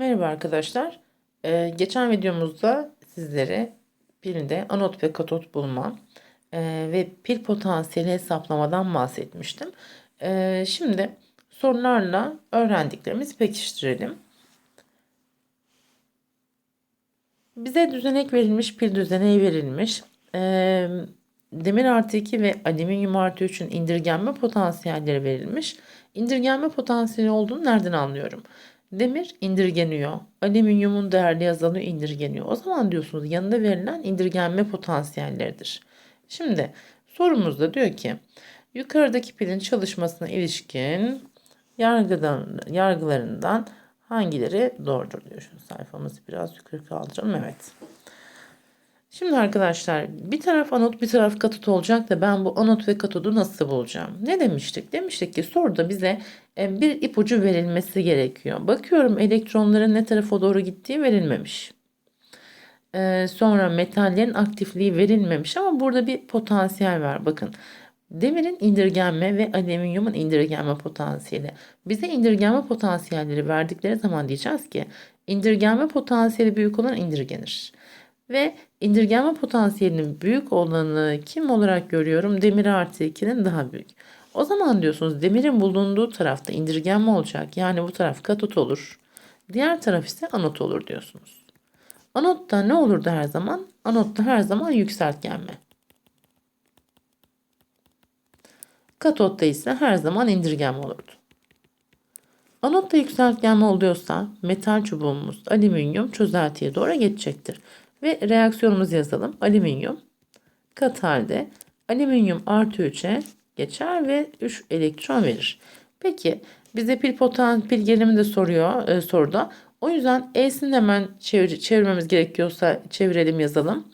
Merhaba arkadaşlar. Ee, geçen videomuzda sizlere pilde anot ve katot bulma e, ve pil potansiyeli hesaplamadan bahsetmiştim. Ee, şimdi sorularla öğrendiklerimizi pekiştirelim. Bize düzenek verilmiş, pil düzeneği verilmiş. Ee, demir artı 2 ve alüminyum artı 3'ün indirgenme potansiyelleri verilmiş. İndirgenme potansiyeli olduğunu nereden anlıyorum? Demir indirgeniyor. Alüminyumun değerli azalıyor indirgeniyor. O zaman diyorsunuz yanında verilen indirgenme potansiyelleridir. Şimdi sorumuzda diyor ki yukarıdaki pilin çalışmasına ilişkin yargıdan, yargılarından hangileri doğrudur diyor. Şu sayfamızı biraz yukarı kaldıralım. Evet. Şimdi arkadaşlar bir taraf anot bir taraf katot olacak da ben bu anot ve katodu nasıl bulacağım? Ne demiştik? Demiştik ki soruda bize bir ipucu verilmesi gerekiyor. Bakıyorum elektronların ne tarafa doğru gittiği verilmemiş. Ee, sonra metallerin aktifliği verilmemiş ama burada bir potansiyel var. Bakın demirin indirgenme ve alüminyumun indirgenme potansiyeli. Bize indirgenme potansiyelleri verdikleri zaman diyeceğiz ki indirgenme potansiyeli büyük olan indirgenir. Ve indirgenme potansiyelinin büyük olanı kim olarak görüyorum? Demir artı 2'nin daha büyük. O zaman diyorsunuz demirin bulunduğu tarafta indirgenme olacak. Yani bu taraf katot olur. Diğer taraf ise anot olur diyorsunuz. Anotta ne olurdu her zaman? Anotta her zaman yükseltgenme. Katotta ise her zaman indirgenme olurdu. Anotta yükseltgenme oluyorsa metal çubuğumuz alüminyum çözeltiye doğru geçecektir. Ve reaksiyonumuzu yazalım. Alüminyum kat halde alüminyum artı 3'e geçer ve 3 elektron verir. Peki bize pil potan pil gerilimi de soruyor e, soruda. O yüzden E'sini hemen çevir, çevirmemiz gerekiyorsa çevirelim yazalım.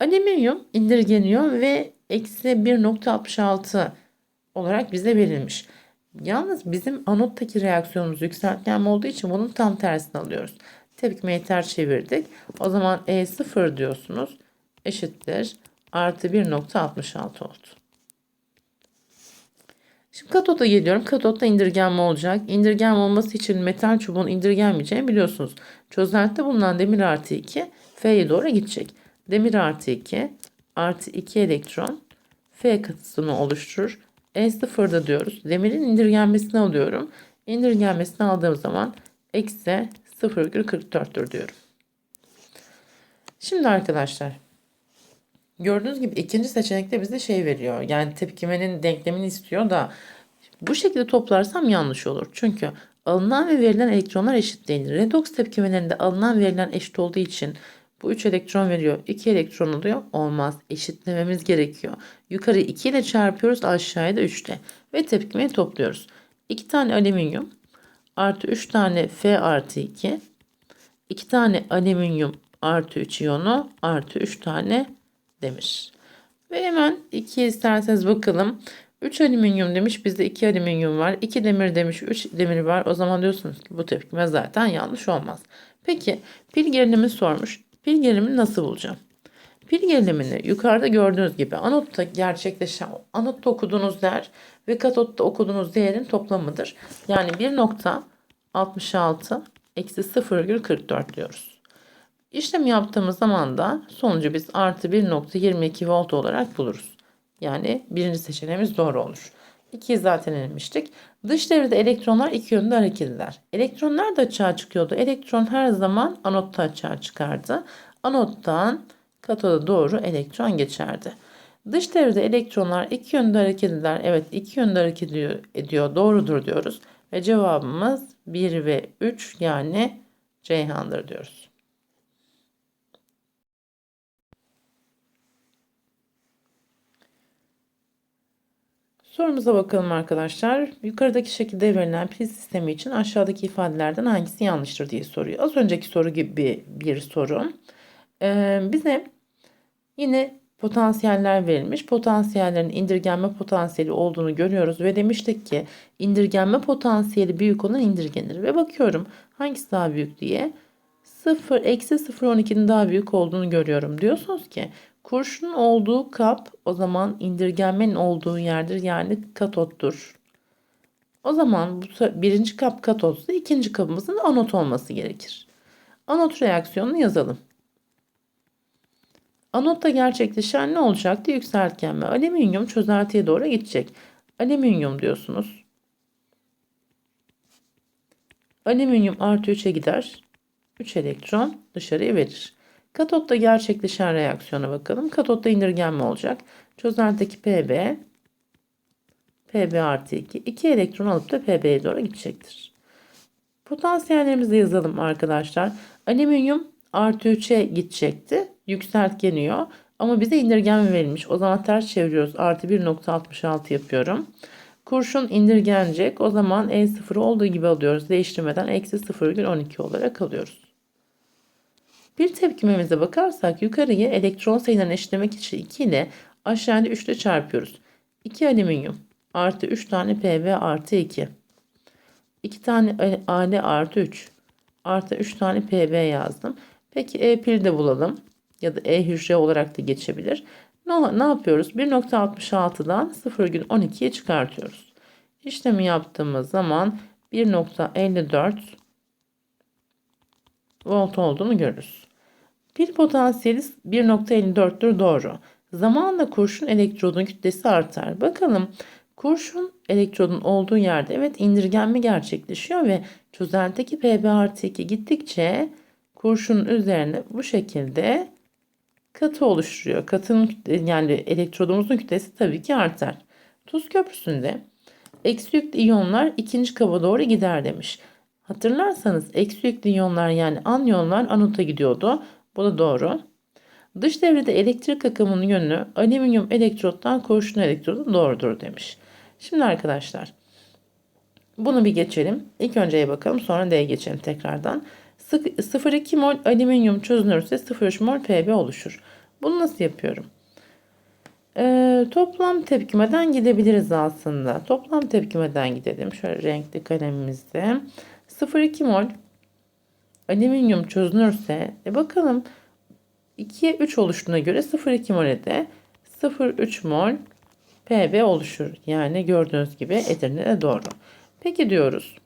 Alüminyum indirgeniyor ve eksi 1.66 olarak bize verilmiş. Yalnız bizim anottaki reaksiyonumuz yükseltgenme olduğu için bunun tam tersini alıyoruz. Tepkimeyi ters çevirdik. O zaman E0 diyorsunuz. Eşittir. Artı 1.66 oldu. Şimdi katota geliyorum. Katotta indirgenme olacak. İndirgenme olması için metal çubuğun indirgenmeyeceğini biliyorsunuz. Çözeltide bulunan demir artı 2 F'ye doğru gidecek. Demir artı 2 artı 2 elektron F katısını oluşturur. E0'da diyoruz. Demirin indirgenmesini alıyorum. İndirgenmesini aldığım zaman eksi 0,44'tür diyorum. Şimdi arkadaşlar gördüğünüz gibi ikinci seçenekte bize şey veriyor. Yani tepkimenin denklemini istiyor da bu şekilde toplarsam yanlış olur. Çünkü alınan ve verilen elektronlar eşit değildir. Redox tepkimelerinde alınan verilen eşit olduğu için bu 3 elektron veriyor. 2 elektron oluyor. Olmaz. Eşitlememiz gerekiyor. Yukarı 2 ile çarpıyoruz. Aşağıya da 3 ile. Ve tepkimeyi topluyoruz. 2 tane alüminyum artı 3 tane F artı 2. 2 tane alüminyum artı 3 iyonu artı 3 tane demir. Ve hemen 2 isterseniz bakalım. 3 alüminyum demiş bizde 2 alüminyum var. 2 demir demiş 3 demir var. O zaman diyorsunuz ki bu tepkime zaten yanlış olmaz. Peki pil gerilimi sormuş. Pil gerilimini nasıl bulacağım? Pil gerilimini yukarıda gördüğünüz gibi anotta gerçekleşen anotta okuduğunuz değer ve katotta okuduğunuz değerin toplamıdır. Yani 1.66 eksi 0,44 diyoruz. İşlem yaptığımız zaman da sonucu biz artı 1.22 volt olarak buluruz. Yani birinci seçeneğimiz doğru olur. 2'yi zaten elemiştik. Dış devrede elektronlar iki yönde hareket eder. Elektronlar da açığa çıkıyordu. Elektron her zaman anotta açığa çıkardı. Anottan katoda doğru elektron geçerdi. Dış devrede elektronlar iki yönde hareket eder. Evet iki yönde hareket ediyor, ediyor. Doğrudur diyoruz. Ve cevabımız 1 ve 3 yani Ceyhan'dır diyoruz. Sorumuza bakalım arkadaşlar. Yukarıdaki şekilde verilen pil sistemi için aşağıdaki ifadelerden hangisi yanlıştır diye soruyor. Az önceki soru gibi bir soru. Ee, bize yine potansiyeller verilmiş. Potansiyellerin indirgenme potansiyeli olduğunu görüyoruz ve demiştik ki indirgenme potansiyeli büyük olan indirgenir. Ve bakıyorum hangisi daha büyük diye. 0 eksi 0.12'nin daha büyük olduğunu görüyorum. Diyorsunuz ki kurşunun olduğu kap o zaman indirgenmenin olduğu yerdir yani katottur. O zaman bu birinci kap katotsa ikinci kabımızın anot olması gerekir. Anot reaksiyonunu yazalım. Anotta gerçekleşen ne olacaktı? Yükseltgen ve alüminyum çözeltiye doğru gidecek. Alüminyum diyorsunuz. Alüminyum artı 3'e gider. 3 elektron dışarıya verir. Katotta gerçekleşen reaksiyona bakalım. Katotta indirgenme olacak. Çözeltideki Pb Pb artı 2. 2 elektron alıp da Pb'ye doğru gidecektir. Potansiyellerimizi yazalım arkadaşlar. Alüminyum artı 3'e gidecekti. Yükseltgeniyor. Ama bize indirgenme verilmiş. O zaman ters çeviriyoruz. Artı 1.66 yapıyorum. Kurşun indirgenecek. O zaman E0 olduğu gibi alıyoruz. Değiştirmeden eksi 0,12 olarak alıyoruz. Bir tepkimemize bakarsak yukarıyı elektron sayılarını eşitlemek için 2 ile aşağıda 3 ile çarpıyoruz. 2 alüminyum artı 3 tane Pb artı 2. 2 tane Al artı 3 artı 3 tane Pb yazdım. Peki E pil de bulalım ya da E hücre olarak da geçebilir. Ne, ne yapıyoruz? 1.66'dan 0,12'ye çıkartıyoruz. İşlemi yaptığımız zaman 1.54 volt olduğunu görürüz. Pil potansiyeli 1.54'tür doğru. Zamanla kurşun elektrodun kütlesi artar. Bakalım kurşun elektrodun olduğu yerde evet indirgenme gerçekleşiyor ve çözeltideki Pb artı 2 gittikçe kurşunun üzerine bu şekilde katı oluşturuyor. Katının yani elektrodumuzun kütlesi tabii ki artar. Tuz köprüsünde eksi yüklü iyonlar ikinci kaba doğru gider demiş. Hatırlarsanız eksi yüklü iyonlar yani anyonlar anota gidiyordu. Bu da doğru. Dış devrede elektrik akımının yönü alüminyum elektrottan kurşun elektrodu doğrudur demiş. Şimdi arkadaşlar bunu bir geçelim. İlk önceye bakalım sonra D'ye geçelim tekrardan. 0,2 mol alüminyum çözünürse 0,3 mol Pb oluşur. Bunu nasıl yapıyorum? Ee, toplam tepkimeden gidebiliriz aslında. Toplam tepkimeden gidelim. Şöyle renkli kalemimizde. 0,2 mol alüminyum çözünürse e bakalım 2'ye 3 oluştuğuna göre 0,2 mole de 0,3 mol Pb oluşur. Yani gördüğünüz gibi Edirne'de doğru. Peki diyoruz.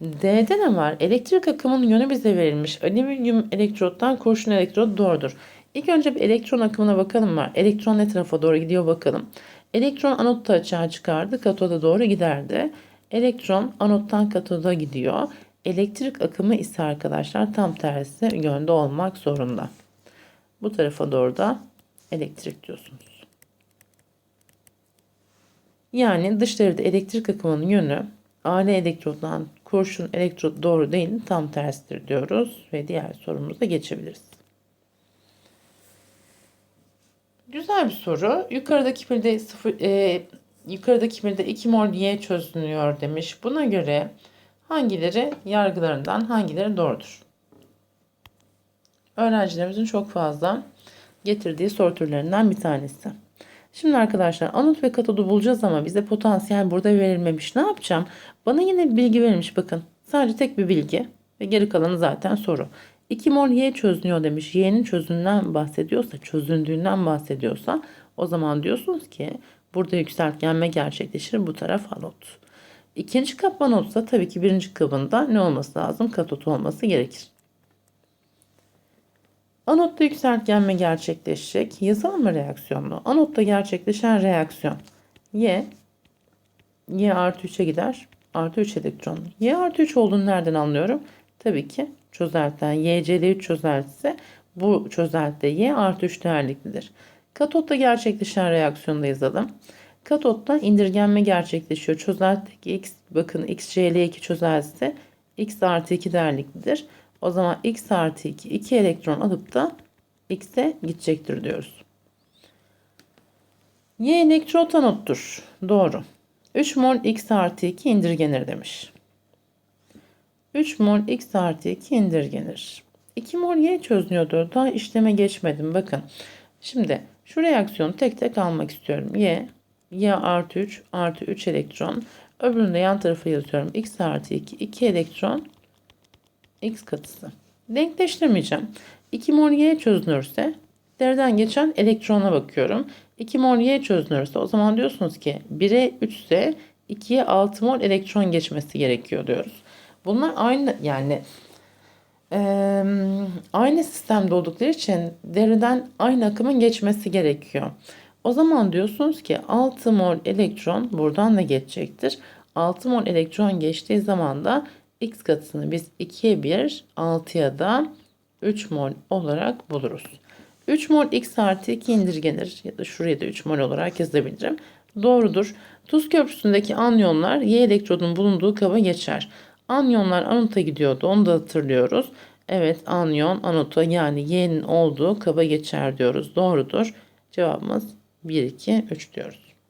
D'de ne var? Elektrik akımının yönü bize verilmiş. Alüminyum elektrottan kurşun elektrot doğrudur. İlk önce bir elektron akımına bakalım var. Elektron ne tarafa doğru gidiyor bakalım. Elektron anotta açığa çıkardı. Katoda doğru giderdi. Elektron anottan katoda gidiyor. Elektrik akımı ise arkadaşlar tam tersi yönde olmak zorunda. Bu tarafa doğru da elektrik diyorsunuz. Yani dış devrede elektrik akımının yönü AL elektrottan kurşun elektrot doğru değil tam tersidir diyoruz ve diğer sorumuza geçebiliriz. Güzel bir soru. Yukarıdaki pilde 0 e, yukarıdaki pilde 2 mol Y çözünüyor demiş. Buna göre hangileri yargılarından hangileri doğrudur? Öğrencilerimizin çok fazla getirdiği soru türlerinden bir tanesi. Şimdi arkadaşlar anot ve katodu bulacağız ama bize potansiyel burada verilmemiş. Ne yapacağım? Bana yine bir bilgi verilmiş bakın. Sadece tek bir bilgi ve geri kalanı zaten soru. 2 mol Y çözünüyor demiş. Y'nin çözünden bahsediyorsa, çözündüğünden bahsediyorsa o zaman diyorsunuz ki burada yükseltgenme gerçekleşir. Bu taraf anot. İkinci kap anotsa tabii ki birinci kabında ne olması lazım? Katot olması gerekir. Anotta yükseltgenme gerçekleşecek. Yazalım mı reaksiyonunu? Anotta gerçekleşen reaksiyon. Y, Y artı 3'e gider. Artı 3 elektron. Y artı 3 olduğunu nereden anlıyorum? Tabii ki çözeltiden. YCD3 çözeltisi bu çözeltide Y artı 3 değerliklidir. Katotta gerçekleşen reaksiyonu da yazalım. Katotta indirgenme gerçekleşiyor. Çözeltideki X bakın XCl2 çözeltisi X artı 2 değerliklidir. O zaman X artı 2 2 elektron alıp da X'e gidecektir diyoruz. Y elektrot anottur. Doğru. 3 mol X artı 2 indirgenir demiş. 3 mol X artı 2 indirgenir. 2 mol Y çözünüyordu. Daha işleme geçmedim. Bakın. Şimdi şu reaksiyonu tek tek almak istiyorum. Y, Y artı 3 artı 3 elektron. Öbürünü de yan tarafa yazıyorum. X artı 2, 2 elektron X katısı. Denkleştirmeyeceğim. 2 mol Y çözünürse derden geçen elektrona bakıyorum. 2 mol Y çözünürse o zaman diyorsunuz ki 1'e 3 ise 2'ye 6 mol elektron geçmesi gerekiyor diyoruz. Bunlar aynı yani eee, aynı sistemde oldukları için deriden aynı akımın geçmesi gerekiyor. O zaman diyorsunuz ki 6 mol elektron buradan da geçecektir. 6 mol elektron geçtiği zaman da x katısını biz 2'ye 1, 6'ya da 3 mol olarak buluruz. 3 mol x artı 2 indirgenir ya da şuraya da 3 mol olarak yazabilirim. Doğrudur. Tuz köprüsündeki anyonlar Y elektrodun bulunduğu kaba geçer. Anyonlar anota gidiyordu onu da hatırlıyoruz. Evet anyon anota yani Y'nin olduğu kaba geçer diyoruz. Doğrudur. Cevabımız 1, 2, 3 diyoruz.